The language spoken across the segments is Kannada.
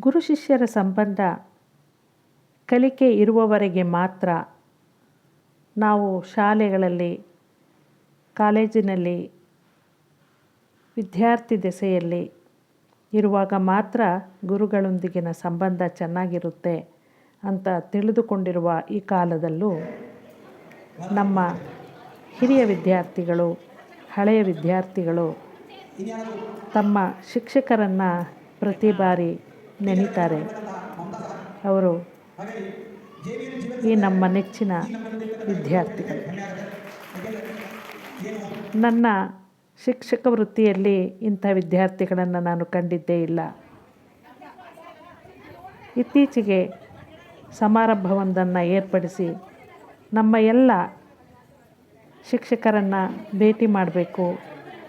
ಗುರು ಶಿಷ್ಯರ ಸಂಬಂಧ ಕಲಿಕೆ ಇರುವವರೆಗೆ ಮಾತ್ರ ನಾವು ಶಾಲೆಗಳಲ್ಲಿ, ಕಾಲೇಜಿನಲ್ಲಿ, ವಿದ್ಯಾರ್ಥಿ ದೆಸೆಯಲ್ಲಿ ಇರುವಾಗ ಮಾತ್ರ ಗುರುಗಳೊಂದಿಗಿನ ಸಂಬಂಧ ಚೆನ್ನಾಗಿರುತ್ತೆ ಅಂತ ತಿಳಿದುಕೊಂಡಿರುವ ಈ ಕಾಲದಲ್ಲೂ ನಮ್ಮ ಹಿರಿಯ ವಿದ್ಯಾರ್ಥಿಗಳು, ಹಳೆಯ ವಿದ್ಯಾರ್ಥಿಗಳು ತಮ್ಮ ಶಿಕ್ಷಕರನ್ನು ಪ್ರತಿ ಬಾರಿ ನೆನೀತಾರೆ. ಅವರು ಈ ನಮ್ಮ ನೆಚ್ಚಿನ ವಿದ್ಯಾರ್ಥಿಗಳು. ನನ್ನ ಶಿಕ್ಷಕ ವೃತ್ತಿಯಲ್ಲಿ ಇಂಥ ವಿದ್ಯಾರ್ಥಿಗಳನ್ನು ನಾನು ಕಂಡಿದ್ದೇ ಇಲ್ಲ. ಇತ್ತೀಚೆಗೆ ಸಮಾರಂಭವೊಂದನ್ನು ಏರ್ಪಡಿಸಿ ನಮ್ಮ ಎಲ್ಲ ಶಿಕ್ಷಕರನ್ನು ಭೇಟಿ ಮಾಡಬೇಕು.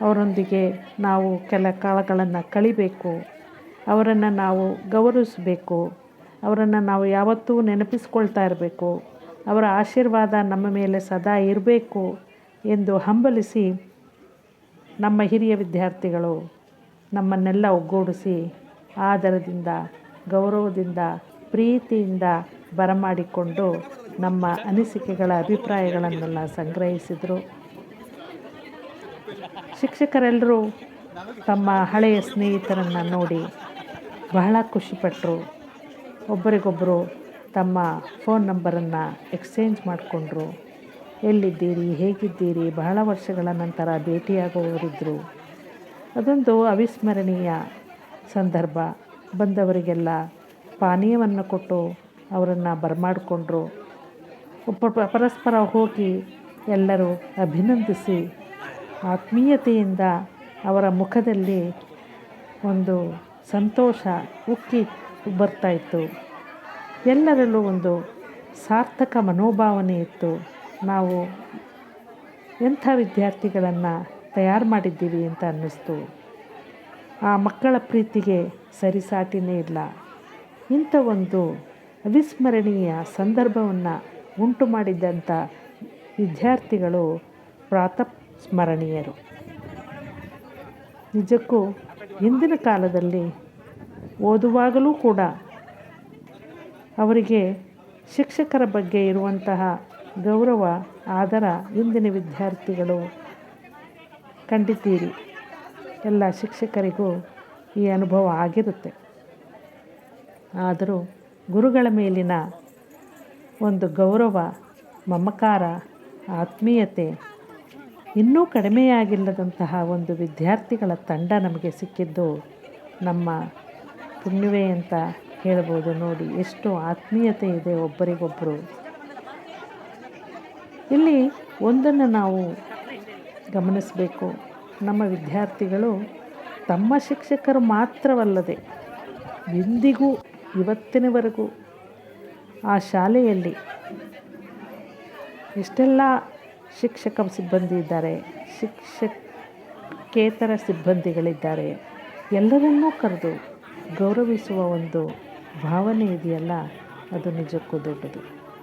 ಅವರೊಂದಿಗೆ ನಾವು ಕೆಲ ಕಾಲಗಳನ್ನು ಕಳಿಬೇಕು. ಅವರನ್ನು ನಾವು ಗೌರವಿಸಬೇಕು. ಅವರನ್ನು ನಾವು ಯಾವತ್ತೂ ನೆನಪಿಸ್ಕೊಳ್ತಾ ಇರಬೇಕು. ಅವರ ಆಶೀರ್ವಾದ ನಮ್ಮ ಮೇಲೆ ಸದಾ ಇರಬೇಕು ಎಂದು ಹಂಬಲಿಸಿ ನಮ್ಮ ಹಿರಿಯ ವಿದ್ಯಾರ್ಥಿಗಳು ನಮ್ಮನ್ನೆಲ್ಲ ಒಗ್ಗೂಡಿಸಿ ಆದರದಿಂದ, ಗೌರವದಿಂದ, ಪ್ರೀತಿಯಿಂದ ಬರಮಾಡಿಕೊಂಡು ನಮ್ಮ ಅನಿಸಿಕೆಗಳ ಅಭಿಪ್ರಾಯಗಳನ್ನೆಲ್ಲ ಸಂಗ್ರಹಿಸಿದರು. ಶಿಕ್ಷಕರೆಲ್ಲರೂ ತಮ್ಮ ಹಳೆಯ ಸ್ನೇಹಿತರನ್ನು ನೋಡಿ ಬಹಳ ಖುಷಿಪಟ್ಟರು ಒಬ್ಬರಿಗೊಬ್ಬರು ತಮ್ಮ ಫೋನ್ ನಂಬರನ್ನು ಎಕ್ಸ್ಚೇಂಜ್ ಮಾಡಿಕೊಂಡ್ರು. ಎಲ್ಲಿದ್ದೀರಿ, ಹೇಗಿದ್ದೀರಿ, ಬಹಳ ವರ್ಷಗಳ ನಂತರ ಭೇಟಿಯಾಗುವವರಿದ್ದರು ಅದೊಂದು ಅವಿಸ್ಮರಣೀಯ ಸಂದರ್ಭ. ಬಂದವರಿಗೆಲ್ಲ ಪಾನೀಯವನ್ನು ಕೊಟ್ಟು ಅವರನ್ನು ಬರಮಾಡಿಕೊಂಡ್ರು. ಒಬ್ಬ ಪರಸ್ಪರ ಹೋಗಿ ಎಲ್ಲರೂ ಅಭಿನಂದಿಸಿ ಆತ್ಮೀಯತೆಯಿಂದ ಅವರ ಮುಖದಲ್ಲಿ ಒಂದು ಸಂತೋಷ ಉಕ್ಕಿ ಬರ್ತಾಯಿತ್ತು ಎಲ್ಲರಲ್ಲೂ ಒಂದು ಸಾರ್ಥಕ ಮನೋಭಾವನೆ ಇತ್ತು. ನಾವು ಎಂಥ ವಿದ್ಯಾರ್ಥಿಗಳನ್ನು ತಯಾರು ಮಾಡಿದ್ದೀವಿ ಅಂತ ಅನ್ನಿಸ್ತು. ಆ ಮಕ್ಕಳ ಪ್ರೀತಿಗೆ ಸರಿಸಾಟಿನೇ ಇಲ್ಲ. ಇಂಥ ಒಂದು ಅವಿಸ್ಮರಣೀಯ ಸಂದರ್ಭವನ್ನು ಉಂಟು ಮಾಡಿದ್ದಂಥ ವಿದ್ಯಾರ್ಥಿಗಳು ಪ್ರಾತಃ ಸ್ಮರಣೀಯರು. ನಿಜಕ್ಕೂ ಹಿಂದಿನ ಕಾಲದಲ್ಲಿ ಓದುವಾಗಲೂ ಕೂಡ ಅವರಿಗೆ ಶಿಕ್ಷಕರ ಬಗ್ಗೆ ಇರುವಂತಹ ಗೌರವ, ಆದರ ಇಂದಿನ ವಿದ್ಯಾರ್ಥಿಗಳು ಕಂಡಿದ್ದೀರಿ. ಎಲ್ಲ ಶಿಕ್ಷಕರಿಗೂ ಈ ಅನುಭವ ಆಗಿರುತ್ತೆ. ಆದರೂ ಗುರುಗಳ ಮೇಲಿನ ಒಂದು ಗೌರವ, ಮಮಕಾರ, ಆತ್ಮೀಯತೆ ಇನ್ನೂ ಕಡಿಮೆಯಾಗಿಲ್ಲದಂತಹ ಒಂದು ವಿದ್ಯಾರ್ಥಿಗಳ ತಂಡ ನಮಗೆ ಸಿಕ್ಕಿದ್ದು ನಮ್ಮ ಪುಣ್ಯವೆ ಅಂತ ಹೇಳ್ಬೋದು ನೋಡಿ, ಎಷ್ಟು ಆತ್ಮೀಯತೆ ಇದೆ ಒಬ್ಬರಿಗೊಬ್ಬರು ಇಲ್ಲಿ ಒಂದನ್ನು ನಾವು ಗಮನಿಸಬೇಕು. ನಮ್ಮ ವಿದ್ಯಾರ್ಥಿಗಳು ತಮ್ಮ ಶಿಕ್ಷಕರು ಮಾತ್ರವಲ್ಲದೆ ಇಂದಿಗೂ ಇವತ್ತಿನವರೆಗೂ ಆ ಶಾಲೆಯಲ್ಲಿ ಎಷ್ಟೆಲ್ಲ ಶಿಕ್ಷಕ ಸಿಬ್ಬಂದಿ ಇದ್ದಾರೆ. ಶಿಕ್ಷಕೇತರ ಸಿಬ್ಬಂದಿಗಳಿದ್ದಾರೆ. ಎಲ್ಲರನ್ನೂ ಕರೆದು ಗೌರವಿಸುವ ಒಂದು ಭಾವನೆ ಇದೆಯಲ್ಲ, ಅದು ನಿಜಕ್ಕೂ ದೊಡ್ಡದು.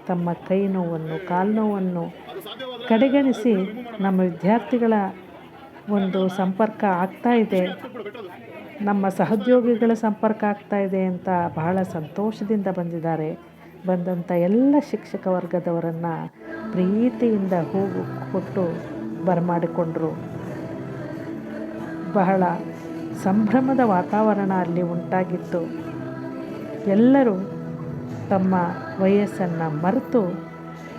ತಮ್ಮ ಕೈ ನೋವನ್ನು, ಕಾಲು ನೋವನ್ನು ಕಡೆಗಣಿಸಿ ನಮ್ಮ ವಿದ್ಯಾರ್ಥಿಗಳ ಒಂದು ಸಂಪರ್ಕ ಆಗ್ತಾ ಇದೆ. ನಮ್ಮ ಸಹೋದ್ಯೋಗಿಗಳ ಸಂಪರ್ಕ ಆಗ್ತಾ ಇದೆ ಅಂತ ಬಹಳ ಸಂತೋಷದಿಂದ ಬಂದಿದ್ದಾರೆ. ಬಂದಂಥ ಎಲ್ಲ ಶಿಕ್ಷಕ ವರ್ಗದವರನ್ನು ಪ್ರೀತಿಯಿಂದ ಹೂವು ಕೊಟ್ಟು ಬರಮಾಡಿಕೊಂಡರು. ಬಹಳ ಸಂಭ್ರಮದ ವಾತಾವರಣ ಅಲ್ಲಿ ಉಂಟಾಗಿತ್ತು. ಎಲ್ಲರೂ ತಮ್ಮ ವಯಸ್ಸನ್ನು ಮರೆತು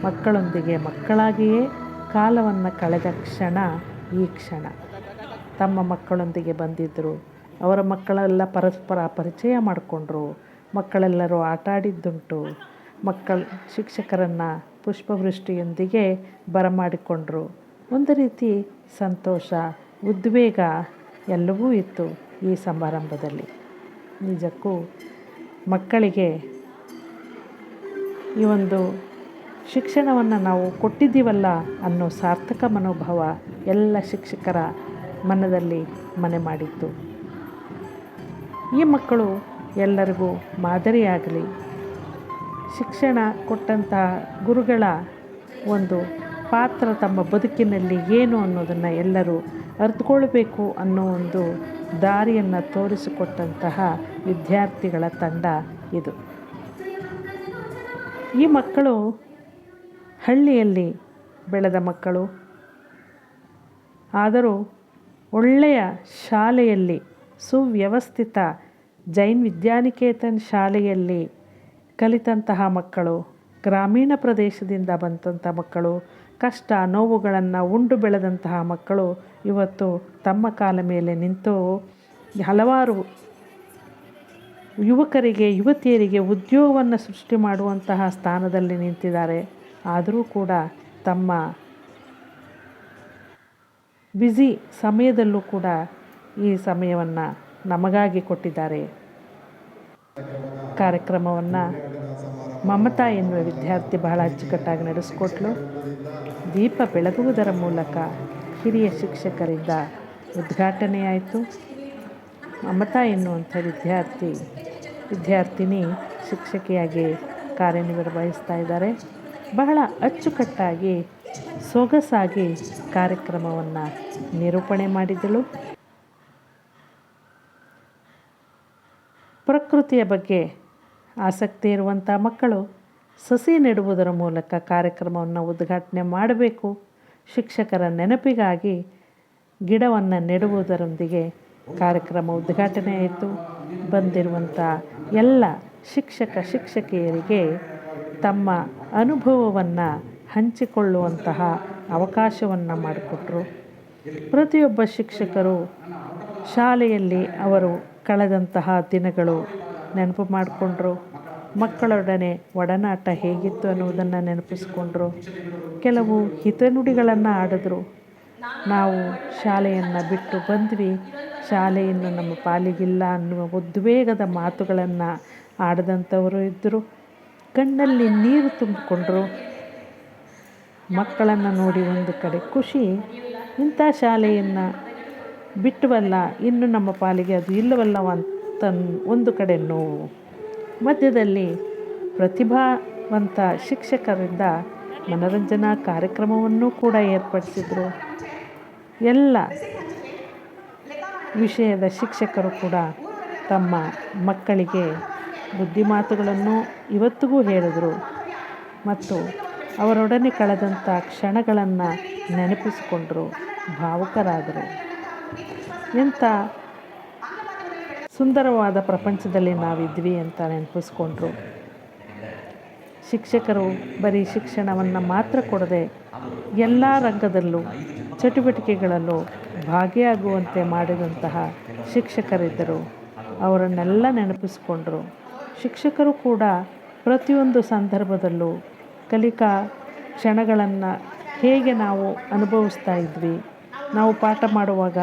ಮಕ್ಕಳೊಂದಿಗೆ ಮಕ್ಕಳಾಗಿಯೇ ಕಾಲವನ್ನು ಕಳೆದ ಕ್ಷಣ ಈ ಕ್ಷಣ. ತಮ್ಮ ಮಕ್ಕಳೊಂದಿಗೆ ಬಂದಿದ್ದರು ಅವರ ಮಕ್ಕಳೆಲ್ಲ ಪರಸ್ಪರ ಪರಿಚಯ ಮಾಡಿಕೊಂಡ್ರು. ಮಕ್ಕಳೆಲ್ಲರೂ ಆಟ ಆಡಿದ್ದುಂಟು ಮಕ್ಕಳು ಶಿಕ್ಷಕರನ್ನು ಪುಷ್ಪವೃಷ್ಟಿಯೊಂದಿಗೆ ಬರಮಾಡಿಕೊಂಡರು. ಒಂದು ರೀತಿ ಸಂತೋಷ, ಉದ್ವೇಗ ಎಲ್ಲವೂ ಇತ್ತು ಈ ಸಮಾರಂಭದಲ್ಲಿ. ನಿಜಕ್ಕೂ ಮಕ್ಕಳಿಗೆ ಈ ಒಂದು ಶಿಕ್ಷಣವನ್ನು ನಾವು ಕೊಟ್ಟಿದ್ದೀವಲ್ಲ ಅನ್ನೋ ಸಾರ್ಥಕ ಮನೋಭಾವ ಎಲ್ಲ ಶಿಕ್ಷಕರ ಮನದಲ್ಲಿ ಮನೆ ಮಾಡಿತ್ತು. ಈ ಮಕ್ಕಳು ಎಲ್ಲರಿಗೂ ಮಾದರಿಯಾಗಲಿ ಶಿಕ್ಷಣ ಕೊಟ್ಟಂಥ ಗುರುಗಳ ಒಂದು ಪಾತ್ರ ತಮ್ಮ ಬದುಕಿನಲ್ಲಿ ಏನು ಅನ್ನೋದನ್ನು ಎಲ್ಲರೂ ಅರಿತುಕೊಳ್ಬೇಕು ಅನ್ನೋ ಒಂದು ದಾರಿಯನ್ನು ತೋರಿಸಿಕೊಟ್ಟಂತಹ ವಿದ್ಯಾರ್ಥಿಗಳ ತಂಡ ಇದು. ಈ ಮಕ್ಕಳು ಹಳ್ಳಿಯಲ್ಲಿ ಬೆಳೆದ ಮಕ್ಕಳು. ಆದರೂ ಒಳ್ಳೆಯ ಶಾಲೆಯಲ್ಲಿ ಸುವ್ಯವಸ್ಥಿತ ಜೈನ್ ವಿದ್ಯಾನಿಕೇತನ್ ಶಾಲೆಯಲ್ಲಿ ಕಲಿತಂತಹ ಮಕ್ಕಳು, ಗ್ರಾಮೀಣ ಪ್ರದೇಶದಿಂದ ಬಂದಂಥ ಮಕ್ಕಳು, ಕಷ್ಟ ನೋವುಗಳನ್ನು ಉಂಡು ಬೆಳೆದಂತಹ ಮಕ್ಕಳು ಇವತ್ತು ತಮ್ಮ ಕಾಲ ಮೇಲೆ ನಿಂತು ಹಲವಾರು ಯುವಕರಿಗೆ, ಯುವತಿಯರಿಗೆ ಉದ್ಯೋಗವನ್ನು ಸೃಷ್ಟಿ ಮಾಡುವಂತಹ ಸ್ಥಾನದಲ್ಲಿ ನಿಂತಿದ್ದಾರೆ. ಆದರೂ ಕೂಡ ತಮ್ಮ ಬ್ಯುಸಿ ಸಮಯದಲ್ಲೂ ಕೂಡ ಈ ಸಮಯವನ್ನು ನಮಗಾಗಿ ಕೊಟ್ಟಿದ್ದಾರೆ. ಕಾರ್ಯಕ್ರಮವನ್ನು ಮಮತಾ ಎನ್ನುವ ವಿದ್ಯಾರ್ಥಿ ಬಹಳ ಅಚ್ಚುಕಟ್ಟಾಗಿ ನಡೆಸಿಕೊಟ್ಲು. ದೀಪ ಬೆಳಗುವುದರ ಮೂಲಕ ಹಿರಿಯ ಶಿಕ್ಷಕರಿಂದ ಉದ್ಘಾಟನೆಯಾಯಿತು. ಮಮತಾ ಎನ್ನುವಂಥ ವಿದ್ಯಾರ್ಥಿ, ವಿದ್ಯಾರ್ಥಿನಿ ಶಿಕ್ಷಕಿಯಾಗಿ ಕಾರ್ಯನಿರ್ವಹಿಸ್ತಾ ಇದ್ದಾರೆ. ಬಹಳ ಅಚ್ಚುಕಟ್ಟಾಗಿ ಸೊಗಸಾಗಿ ಕಾರ್ಯಕ್ರಮವನ್ನು ನಿರೂಪಣೆ ಮಾಡಿದಳು ಪ್ರಕೃತಿಯ ಬಗ್ಗೆ ಆಸಕ್ತಿ ಇರುವಂಥ ಮಕ್ಕಳು ಸಸಿ ನೆಡುವುದರ ಮೂಲಕ ಕಾರ್ಯಕ್ರಮವನ್ನು ಉದ್ಘಾಟನೆ ಮಾಡಬೇಕು. ಶಿಕ್ಷಕರ ನೆನಪಿಗಾಗಿ ಗಿಡವನ್ನು ನೆಡುವುದರೊಂದಿಗೆ ಕಾರ್ಯಕ್ರಮ ಉದ್ಘಾಟನೆ ಆಯಿತು. ಬಂದಿರುವಂಥ ಎಲ್ಲ ಶಿಕ್ಷಕ, ಶಿಕ್ಷಕಿಯರಿಗೆ ತಮ್ಮ ಅನುಭವವನ್ನು ಹಂಚಿಕೊಳ್ಳುವಂತಹ ಅವಕಾಶವನ್ನು ಮಾಡಿಕೊಟ್ರು. ಪ್ರತಿಯೊಬ್ಬ ಶಿಕ್ಷಕರು ಶಾಲೆಯಲ್ಲಿ ಅವರು ಕಳೆದಂತಹ ದಿನಗಳು ನೆನಪು ಮಾಡಿಕೊಂಡ್ರು. ಮಕ್ಕಳೊಡನೆ ಒಡನಾಟ ಹೇಗಿತ್ತು ಅನ್ನುವುದನ್ನು ನೆನಪಿಸ್ಕೊಂಡ್ರು. ಕೆಲವು ಹಿತನುಡಿಗಳನ್ನು ಆಡಿದ್ರು. ನಾವು ಶಾಲೆಯನ್ನು ಬಿಟ್ಟು ಬಂದ್ವಿ. ಶಾಲೆಯನ್ನು ನಮ್ಮ ಪಾಲಿಗಿಲ್ಲ ಅನ್ನುವ ಉದ್ವೇಗದ ಮಾತುಗಳನ್ನು ಆಡಿದಂಥವರು ಇದ್ದರು ಕಣ್ಣಲ್ಲಿ ನೀರು ತುಂಬಿಕೊಂಡ್ರು. ಮಕ್ಕಳನ್ನು ನೋಡಿ ಒಂದು ಕಡೆ ಖುಷಿ. ಇಂಥ ಶಾಲೆಯನ್ನು ಬಿಟ್ಟವಲ್ಲ, ಇನ್ನು ನಮ್ಮ ಪಾಲಿಗೆ ಅದು ಇಲ್ಲವಲ್ಲವಂತ ಒಂದು ಕಡೆ ನೋವು. ಮಧ್ಯದಲ್ಲಿ ಪ್ರತಿಭಾವಂತ ಶಿಕ್ಷಕರಿಂದ ಮನರಂಜನಾ ಕಾರ್ಯಕ್ರಮವನ್ನು ಕೂಡ ಏರ್ಪಡಿಸಿದರು. ಎಲ್ಲ ವಿಷಯದ ಶಿಕ್ಷಕರು ಕೂಡ ತಮ್ಮ ಮಕ್ಕಳಿಗೆ ಬುದ್ಧಿಮಾತುಗಳನ್ನು ಇವತ್ತಿಗೂ ಹೇಳಿದರು. ಮತ್ತು ಅವರೊಡನೆ ಕಳೆದಂಥ ಕ್ಷಣಗಳನ್ನು ನೆನಪಿಸಿಕೊಂಡರು, ಭಾವುಕರಾದರು. ಎಂಥ ಸುಂದರವಾದ ಪ್ರಪಂಚದಲ್ಲಿ ನಾವಿದ್ವಿ ಅಂತ ನೆನಪಿಸ್ಕೊಂಡ್ರು. ಶಿಕ್ಷಕರು ಬರೀ ಶಿಕ್ಷಣವನ್ನು ಮಾತ್ರ ಕೊಡದೆ ಎಲ್ಲ ರಂಗದಲ್ಲೂ ಚಟುವಟಿಕೆಗಳಲ್ಲೂ ಭಾಗಿಯಾಗುವಂತೆ ಮಾಡಿದಂತಹ ಶಿಕ್ಷಕರಿದ್ದರು. ಅವರನ್ನೆಲ್ಲ ನೆನಪಿಸ್ಕೊಂಡ್ರು. ಶಿಕ್ಷಕರು ಕೂಡ ಪ್ರತಿಯೊಂದು ಸಂದರ್ಭದಲ್ಲೂ ಕಲಿಕಾ ಕ್ಷಣಗಳನ್ನು ಹೇಗೆ ನಾವು ಅನುಭವಿಸ್ತಾ ಇದ್ವಿ, ನಾವು ಪಾಠ ಮಾಡುವಾಗ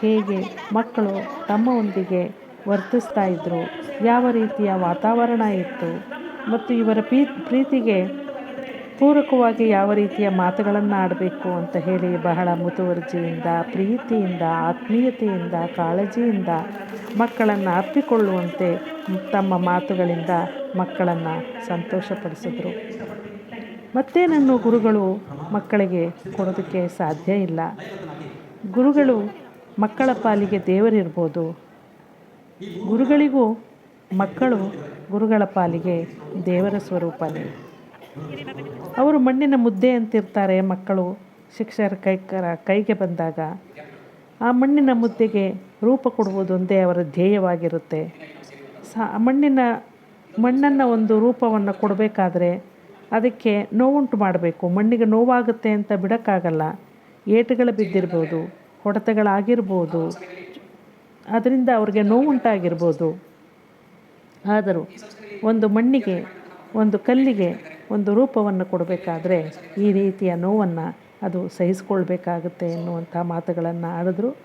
ಹೇಗೆ ಮಕ್ಕಳು ತಮ್ಮೊಂದಿಗೆ ವರ್ತಿಸ್ತಾ ಇದ್ದರು ಯಾವ ರೀತಿಯ ವಾತಾವರಣ ಇತ್ತು ಮತ್ತು ಇವರ ಪ್ರೀತಿಗೆ ಪೂರಕವಾಗಿ ಯಾವ ರೀತಿಯ ಮಾತುಗಳನ್ನು ಆಡಬೇಕು ಅಂತ ಹೇಳಿ ಬಹಳ ಮುತುವರ್ಜಿಯಿಂದ, ಪ್ರೀತಿಯಿಂದ, ಆತ್ಮೀಯತೆಯಿಂದ, ಕಾಳಜಿಯಿಂದ ಮಕ್ಕಳನ್ನು ಅಪ್ಪಿಕೊಳ್ಳುವಂತೆ ತಮ್ಮ ಮಾತುಗಳಿಂದ ಮಕ್ಕಳನ್ನು ಸಂತೋಷಪಡಿಸಿದ್ರು. ಮತ್ತೇನನ್ನು ಗುರುಗಳು ಮಕ್ಕಳಿಗೆ ಕೊಡೋದಕ್ಕೆ ಸಾಧ್ಯ ಇಲ್ಲ. ಗುರುಗಳು ಮಕ್ಕಳ ಪಾಲಿಗೆ ದೇವರಿರ್ಬೋದು. ಗುರುಗಳಿಗೂ ಮಕ್ಕಳು ಗುರುಗಳ ಪಾಲಿಗೆ ದೇವರ ಸ್ವರೂಪನೇ. ಅವರು ಮಣ್ಣಿನ ಮುದ್ದೆ ಅಂತಿರ್ತಾರೆ ಮಕ್ಕಳು. ಶಿಕ್ಷಕರ ಕೈ ಕೈಗೆ ಬಂದಾಗ ಆ ಮಣ್ಣಿನ ಮುದ್ದೆಗೆ ರೂಪ ಕೊಡುವುದೊಂದೇ ಅವರ ಧ್ಯೇಯವಾಗಿರುತ್ತೆ. ಸ, ಮಣ್ಣಿನ, ಮಣ್ಣನ್ನು ಒಂದು ರೂಪವನ್ನು ಕೊಡಬೇಕಾದ್ರೆ ಅದಕ್ಕೆ ನೋವುಂಟು ಮಾಡಬೇಕು. ಮಣ್ಣಿಗೆ ನೋವಾಗುತ್ತೆ ಅಂತ ಬಿಡೋಕ್ಕಾಗಲ್ಲ. ಏಟುಗಳು ಬಿದ್ದಿರ್ಬೋದು, ಹೊಡೆತಗಳಾಗಿರ್ಬೋದು ಅದರಿಂದ ಅವ್ರಿಗೆ ನೋವುಂಟಾಗಿರ್ಬೋದು. ಆದರೂ ಒಂದು ಮಣ್ಣಿಗೆ, ಒಂದು ಕಲ್ಲಿಗೆ ಒಂದು ರೂಪವನ್ನು ಕೊಡಬೇಕಾದ್ರೆ ಈ ರೀತಿಯ ನೋವನ್ನು ಅದು ಸಹಿಸಿಕೊಳ್ಬೇಕಾಗುತ್ತೆ ಎನ್ನುವಂಥ ಮಾತುಗಳನ್ನು ಆಡಿದ್ರು.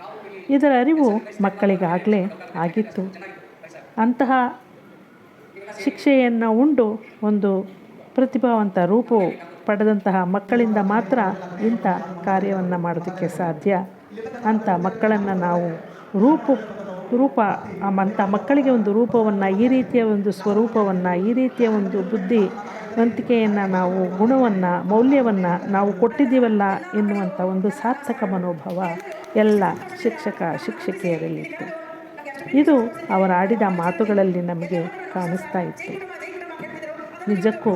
ಇದರ ಅರಿವು ಮಕ್ಕಳಿಗಾಗಲೇ ಆಗಿತ್ತು. ಅಂತಹ ಶಿಕ್ಷೆಯನ್ನು ಉಂಡು ಒಂದು ಪ್ರತಿಭಾವಂತ ರೂಪವು ಪಡೆದಂತಹ ಮಕ್ಕಳಿಂದ ಮಾತ್ರ ಇಂಥ ಕಾರ್ಯವನ್ನು ಮಾಡೋದಕ್ಕೆ ಸಾಧ್ಯ ಅಂತ ಮಕ್ಕಳನ್ನು ನಾವು ರೂಪು, ರೂಪ ಮಂತ ಮಕ್ಕಳಿಗೆ ಒಂದು ರೂಪವನ್ನು, ಈ ರೀತಿಯ ಒಂದು ಸ್ವರೂಪವನ್ನು, ಈ ರೀತಿಯ ಒಂದು ಬುದ್ಧಿ ಬುದ್ಧಿವಂತಿಕೆಯನ್ನು ನಾವು, ಗುಣವನ್ನು, ಮೌಲ್ಯವನ್ನು ನಾವು ಕೊಟ್ಟಿದ್ದೀವಲ್ಲ ಎನ್ನುವಂಥ ಒಂದು ಸಾರ್ಥಕ ಮನೋಭಾವ ಎಲ್ಲ ಶಿಕ್ಷಕ ಶಿಕ್ಷಕಿಯರಲ್ಲಿತ್ತು ಇದು ಅವರ ಆಡಿದ ಮಾತುಗಳಲ್ಲಿ ನಮಗೆ ಕಾಣಿಸ್ತಾ ಇತ್ತು. ನಿಜಕ್ಕೂ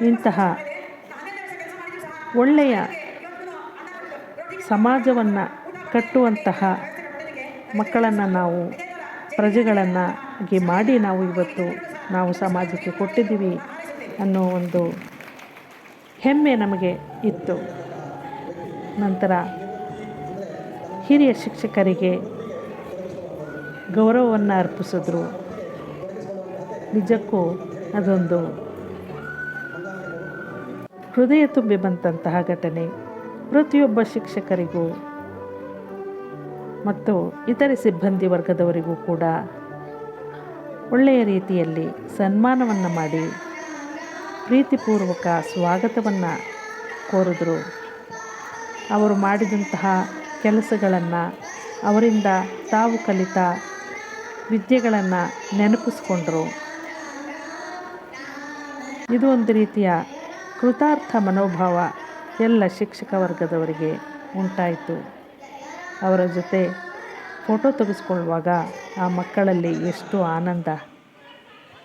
ಇಂತಹ ಒಳ್ಳೆಯ ಸಮಾಜವನ್ನು ಕಟ್ಟುವಂತಹ ಮಕ್ಕಳನ್ನು ನಾವು ಪ್ರಜೆಗಳನ್ನಾಗಿ ಮಾಡಿ ನಾವು ಇವತ್ತು ನಾವು ಸಮಾಜಕ್ಕೆ ಕೊಟ್ಟಿದ್ದೀವಿ ಅನ್ನೋ ಒಂದು ಹೆಮ್ಮೆ ನಮಗೆ ಇತ್ತು. ನಂತರ ಹಿರಿಯ ಶಿಕ್ಷಕರಿಗೆ ಗೌರವವನ್ನು ಅರ್ಪಿಸಿದ್ರು. ನಿಜಕ್ಕೂ ಅದೊಂದು ಹೃದಯ ತುಂಬಿ ಬಂದಂತಹ ಘಟನೆ. ಪ್ರತಿಯೊಬ್ಬ ಶಿಕ್ಷಕರಿಗೂ ಮತ್ತು ಇತರೆ ಸಿಬ್ಬಂದಿ ವರ್ಗದವರಿಗೂ ಕೂಡ ಒಳ್ಳೆಯ ರೀತಿಯಲ್ಲಿ ಸನ್ಮಾನವನ್ನು ಮಾಡಿ ಪ್ರೀತಿಪೂರ್ವಕ ಸ್ವಾಗತವನ್ನು ಕೋರಿದ್ರು. ಅವರು ಮಾಡಿದಂತಹ ಕೆಲಸಗಳನ್ನು ಅವರಿಂದ ತಾವು ಕಲಿತ ವಿದ್ಯೆಗಳನ್ನು ನೆನಪಿಸ್ಕೊಂಡ್ರು. ಇದು ಒಂದು ರೀತಿಯ ಕೃತಾರ್ಥ ಮನೋಭಾವ ಎಲ್ಲ ಶಿಕ್ಷಕ ವರ್ಗದವರಿಗೆ ಉಂಟಾಯಿತು. ಅವರ ಜೊತೆ ಫೋಟೋ ತೆಗೆಸ್ಕೊಳ್ಳುವಾಗ ಆ ಮಕ್ಕಳಲ್ಲಿ ಎಷ್ಟು ಆನಂದ.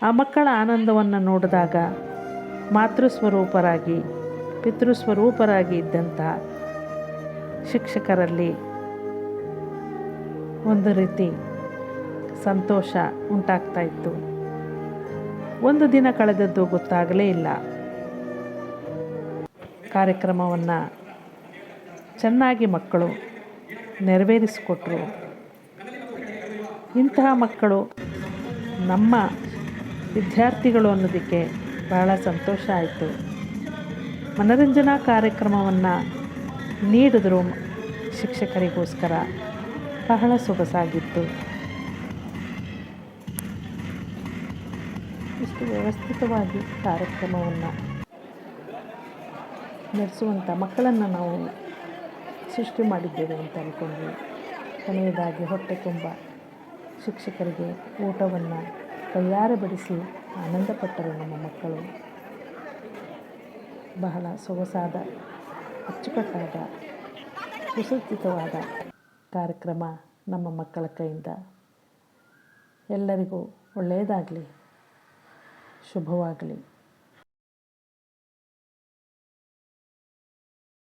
ಆ ಮಕ್ಕಳ ಆನಂದವನ್ನು ನೋಡಿದಾಗ ಮಾತೃಸ್ವರೂಪರಾಗಿ, ಪಿತೃಸ್ವರೂಪರಾಗಿ ಇದ್ದಂಥ ಶಿಕ್ಷಕರಲ್ಲಿ ಒಂದು ರೀತಿ ಸಂತೋಷ ಉಂಟಾಗ್ತಾ ಇತ್ತು. ಒಂದು ದಿನ ಕಳೆದದ್ದು ಗೊತ್ತಾಗಲೇ ಇಲ್ಲ. ಕಾರ್ಯಕ್ರಮವನ್ನು ಚೆನ್ನಾಗಿ ಮಕ್ಕಳು ನೆರವೇರಿಸಿಕೊಟ್ರು. ಇಂತಹ ಮಕ್ಕಳು ನಮ್ಮ ವಿದ್ಯಾರ್ಥಿಗಳು ಅನ್ನೋದಕ್ಕೆ ಬಹಳ ಸಂತೋಷ ಆಯಿತು. ಮನರಂಜನಾ ಕಾರ್ಯಕ್ರಮವನ್ನು ನೀಡಿದ್ರು ಶಿಕ್ಷಕರಿಗೋಸ್ಕರ ಬಹಳ ಸೊಗಸಾಗಿತ್ತು. ಇಷ್ಟು ವ್ಯವಸ್ಥಿತವಾಗಿ ಕಾರ್ಯಕ್ರಮವನ್ನು ನಡೆಸುವಂಥ ಮಕ್ಕಳನ್ನು ನಾವು ಸೃಷ್ಟಿ ಮಾಡಿದ್ದೇವೆ ಅಂತ ಅಂದ್ಕೊಂಡ್ವಿ ಕೊನೆಯದಾಗಿ ಹೊಟ್ಟೆ ತುಂಬ. ಶಿಕ್ಷಕರಿಗೆ ಊಟವನ್ನು ಕೈಯಾರೆ ಬಡಿಸಿ ಆನಂದಪಟ್ಟರು ನಮ್ಮ ಮಕ್ಕಳು. ಬಹಳ ಸೊಗಸಾದ, ಅಚ್ಚುಕಟ್ಟಾದ, ಸುಸಜ್ಜಿತವಾದ ಕಾರ್ಯಕ್ರಮ ನಮ್ಮ ಮಕ್ಕಳ ಕೈಯಿಂದ. ಎಲ್ಲರಿಗೂ ಒಳ್ಳೆಯದಾಗಲಿ, ಶುಭವಾಗಲಿ.